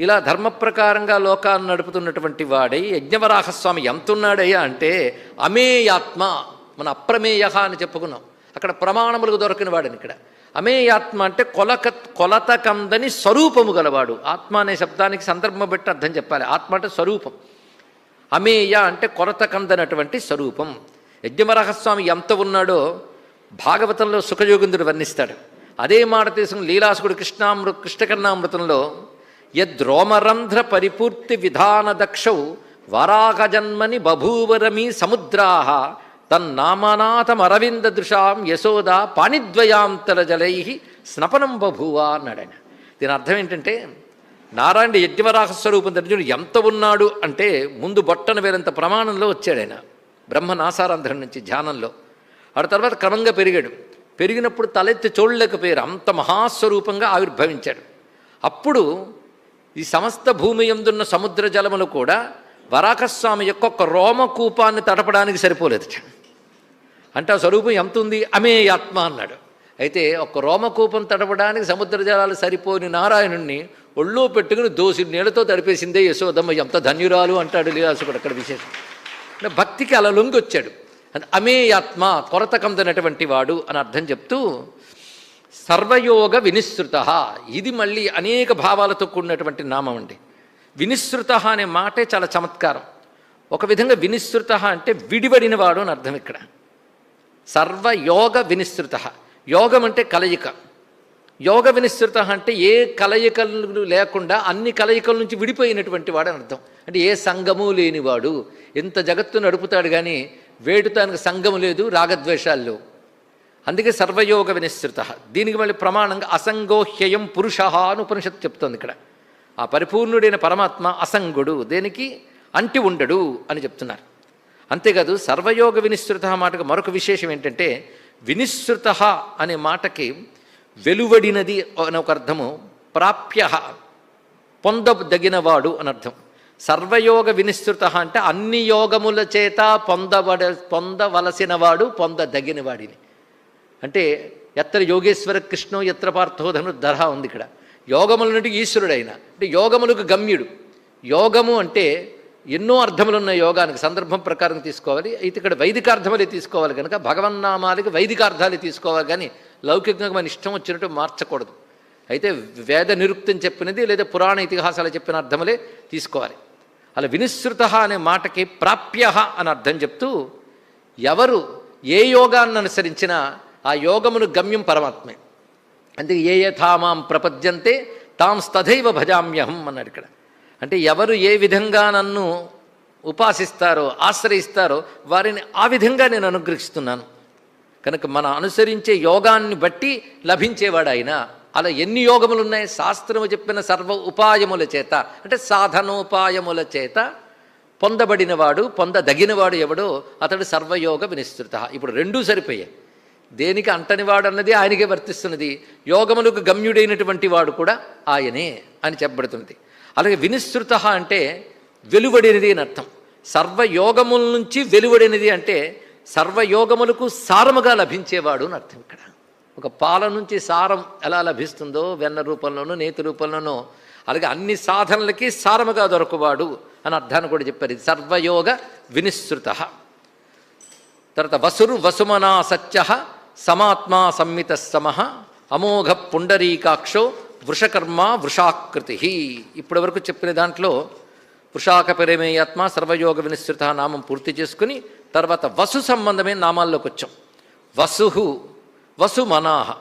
ఇలా ధర్మ ప్రకారంగా లోకాన్ని నడుపుతున్నటువంటి వాడై యజ్ఞవరాహస్వామి ఎంతున్నాడయ్యా అంటే అమేయాత్మ మన అప్రమేయ అని చెప్పుకున్నాం. అక్కడ ప్రమాణములకు దొరకని వాడని ఇక్కడ. అమేయాత్మ అంటే కొలక కొలత కందని స్వరూపము గలవాడు. ఆత్మ అనే శబ్దానికి సందర్భం బట్టి అర్థం చెప్పాలి. ఆత్మ అంటే స్వరూపం. అమేయ అంటే కొలత కందనటువంటి స్వరూపం. యజ్ఞవరాహస్వామి ఎంత ఉన్నాడో భాగవతంలో సుఖయోగిందుడు వర్ణిస్తాడు. అదే మాట తీసుకుని లీలాసుకుడు కృష్ణామృ కృష్ణకర్ణామృతంలో యద్రోమరంధ్ర పరిపూర్తి విధాన దక్షౌ వరాహజన్మని బభూవరమీ సముద్రాహ తన్నామనాథమరవింద దృశాం యశోద పాణిద్వయాంతర జలై స్నపనం బభూవ అన్నాడాయన దీని అర్థం ఏంటంటే నారాయణ యజ్ఞవరాహ స్వరూపం అర్జునుడు ఎంత ఉన్నాడు అంటే ముందు బొట్టన వేరంత ప్రమాణంలో వచ్చాడు ఆయన. బ్రహ్మ నాసారంధ్రం నుంచి ధ్యానంలో. ఆ తర్వాత క్రమంగా పెరిగాడు. పెరిగినప్పుడు తలెత్తి చూడలేకపోయారు అంత మహాస్వరూపంగా ఆవిర్భవించాడు. అప్పుడు ఈ సమస్త భూమి ఎందున్న సముద్ర జలములు కూడా వరాకస్వామి యొక్క ఒక రోమకూపాన్ని తడపడానికి సరిపోలేదు. అంటే ఆ స్వరూపం ఎంత ఉంది అమే ఆత్మ అన్నాడు. అయితే ఒక రోమకూపం తడపడానికి సముద్ర జలాలు సరిపోని నారాయణుణ్ణి ఒళ్ళో పెట్టుకుని దోసి నీళ్ళతో తడిపేసిందే యశోదమ్మ. ఎంత ధన్యురాలు అంటాడు లీలాసుకుడు అక్కడ విశేషం. అంటే భక్తికి అలా లొంగి వచ్చాడు అది అమేయాత్మ కొరత కందనటువంటి వాడు అని అర్థం చెప్తూ సర్వయోగ వినిశ్రుత. ఇది మళ్ళీ అనేక భావాలతో కూడినటువంటి నామం అండి. వినిశ్రుత అనే మాటే చాలా చమత్కారం. ఒక విధంగా వినిశ్రుత అంటే విడివడినవాడు అని అర్థం ఇక్కడ. సర్వయోగ వినిశ్రుత. యోగం అంటే కలయిక. యోగ వినిశ్రుత అంటే ఏ కలయికలు లేకుండా అన్ని కలయికల నుంచి విడిపోయినటువంటి వాడు అని అర్థం. అంటే ఏ సంగము లేనివాడు. ఎంత జగత్తు నడుపుతాడు కానీ వేడుతానికి సంగము లేదు రాగద్వేషాలు లేవు. అందుకే సర్వయోగ వినిశ్రుత. దీనికి మళ్ళీ ప్రమాణంగా అసంగోహ్యయం పురుష అని ఉపనిషత్తు చెప్తోంది ఇక్కడ. ఆ పరిపూర్ణుడైన పరమాత్మ అసంగుడు దేనికి? అంటి ఉండడు అని చెప్తున్నారు. అంతేకాదు సర్వయోగ వినిశ్రుత మాటకు మరొక విశేషం ఏంటంటే వినిశ్రుత అనే మాటకి వెలువడినది అని ఒక అర్థము ప్రాప్య పొందదగినవాడు అని అర్థం. సర్వయోగ వినిశ్రుత అంటే అన్ని యోగముల చేత పొందబడ పొందవలసినవాడు పొందదగినవాడిని. అంటే ఎత్ర యోగేశ్వర కృష్ణో ఎత్ర పార్థోధను ధర ఉంది ఇక్కడ. యోగముల నుండి ఈశ్వరుడైన అంటే యోగములకు గమ్యుడు. యోగము అంటే ఎన్నో అర్థములు ఉన్న యోగానికి సందర్భం ప్రకారం తీసుకోవాలి. అయితే ఇక్కడ వైదికార్థములే తీసుకోవాలి కనుక భగవన్నామాలకి వైదికార్థాలే తీసుకోవాలి కానీ లౌకికంగా మన ఇష్టం వచ్చినట్టు మార్చకూడదు. అయితే వేద నిరుక్తం చెప్పినది లేదా పురాణ ఇతిహాసాలు చెప్పిన అర్థములే తీసుకోవాలి. అలా వినిశ్రుత అనే మాటకి ప్రాప్య అని అర్థం చెప్తూ ఎవరు ఏ యోగాన్ని అనుసరించినా ఆ యోగమును గమ్యం పరమాత్మే. అందుకే ఏ యథామాం ప్రపద్యంతే తాం స్తథైవ భజామ్యహం అన్నాడు ఇక్కడ. అంటే ఎవరు ఏ విధంగా నన్ను ఉపాసిస్తారో ఆశ్రయిస్తారో వారిని ఆ విధంగా నేను అనుగ్రహిస్తున్నాను. కనుక మన అనుసరించే యోగాన్ని బట్టి లభించేవాడు ఆయన. అలా ఎన్ని యోగములు ఉన్నాయి శాస్త్రము చెప్పిన సర్వ ఉపాయముల చేత అంటే సాధనోపాయముల చేత పొందబడినవాడు పొందదగినవాడు ఎవడో అతడు సర్వయోగ వినిస్తృత. ఇప్పుడు రెండూ సరిపోయాయి. దేనికి అంటనివాడు అన్నది ఆయనకే వర్తిస్తున్నది. యోగములకు గమ్యుడైనటువంటి వాడు కూడా ఆయనే అని చెప్పబడుతున్నది. అలాగే వినిస్తృత అంటే వెలువడినది అని అర్థం. సర్వయోగముల నుంచి వెలువడినది అంటే సర్వయోగములకు సారముగా లభించేవాడు అని అర్థం ఇక్కడ. ఒక పాల నుంచి సారం ఎలా లభిస్తుందో వెన్న రూపంలోనూ నేతి రూపంలోనూ అలాగే అన్ని సాధనలకి సారముగా దొరకవాడు అని అర్థాన్ని కూడా చెప్పారు. ఇది సర్వయోగ వినిశ్రుత. తర్వాత వసురు వసుమనా సత్య సమాత్మా సంమిత సమ అమోఘ పుండరీకాక్షో వృషకర్మ వృషాకృతి. ఇప్పటి వరకు చెప్పిన దాంట్లో వృషాక పరిమేయాత్మ సర్వయోగ వినిశ్రుత నామం పూర్తి చేసుకుని తర్వాత వసు సంబంధమైన నామాల్లోకి వచ్చాం వసు వసుమనాహ